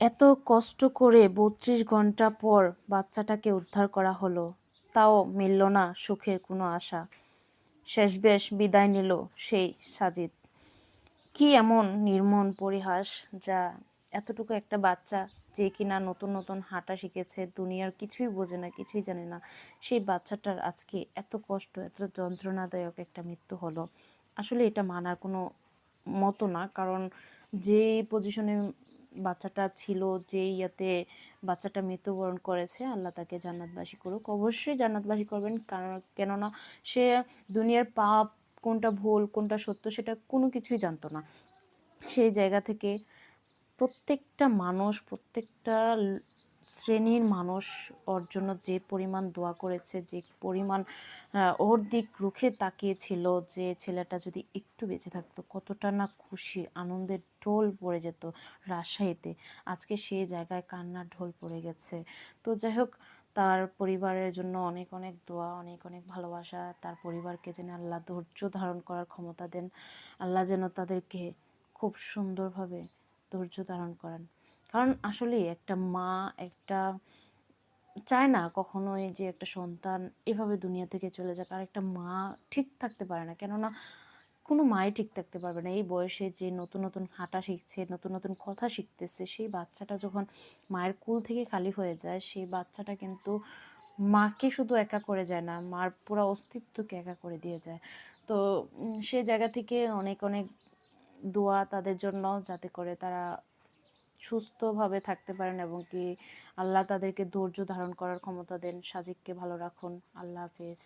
এত কষ্ট করে বত্রিশ ঘণ্টা পর বাচ্চাটাকে উদ্ধার করা হলো, তাও মিলল না সুখের কোনো আশা। শেষ বেশ বিদায় নিল সেই সাজিদ। কি এমন নির্মম পরিহাস যা এতটুকু একটা বাচ্চা যে কিনা নতুন নতুন হাঁটা শিখেছে, দুনিয়ার কিছুই বোঝে না, কিছুই জানে না। সেই বাচ্চাটার আজকে এত কষ্ট, এত যন্ত্রণাদায়ক একটা মৃত্যু হলো। আসলে এটা মানার কোনো মতো না, কারণ যে পজিশনে বাচ্চাটা ছিল যে ইয়াতে বাচ্চাটা মৃত্যুবরণ করেছে, আল্লাহ তাকে জান্নাতবাসী করুক। অবশ্যই জান্নাতবাসী করবেন, কারণ, কেননা সে দুনিয়ার পাপ, কোনটা ভুল, কোনটা সত্য সেটা কোনো কিছুই জানতো না। সেই জায়গা থেকে প্রত্যেকটা মানুষ, প্রত্যেকটা শ্রেণির মানুষ ওর জন্য যে পরিমাণ দোয়া করেছে, যে পরিমাণ ওর দিক রুখে তাকিয়েছিল যে ছেলেটা যদি একটু বেঁচে থাকতো, কতটা না খুশি, আনন্দের ঢোল পড়ে যেত রাজশাহীতে। আজকে সেই জায়গায় কান্নার ঢোল পড়ে গেছে। তো যাই হোক, তার পরিবারের জন্য অনেক অনেক দোয়া, অনেক অনেক ভালোবাসা। তার পরিবারকে যেন আল্লাহ ধৈর্য ধারণ করার ক্ষমতা দেন। আল্লাহ যেন তাদেরকে খুব সুন্দরভাবে ধৈর্য ধারণ করেন। কারণ আসলেই একটা মা, একটা চায় না কখনোই যে একটা সন্তান এভাবে দুনিয়া থেকে চলে যাক। আর একটা মা ঠিক থাকতে পারে না। কেননা কোনো মাই ঠিক থাকতে পারবে না। এই বয়সে যে নতুন নতুন হাঁটা শিখছে, নতুন নতুন কথা শিখতেছে, সেই বাচ্চাটা যখন মায়ের কুল থেকে খালি হয়ে যায়, সেই বাচ্চাটা কিন্তু মাকে শুধু একা করে যায় না, মার পুরো অস্তিত্বকে একা করে দিয়ে যায়। তো সেই জায়গা থেকে অনেক অনেক দোয়া তাদের জন্য যাতে করে তারা সুস্থভাবে থাকতে পারেন এবং কি আল্লাহ তাদেরকে ধৈর্য ধারণ করার ক্ষমতা দেন। সাজিককে ভালো রাখুন। আল্লাহ হাফেজ।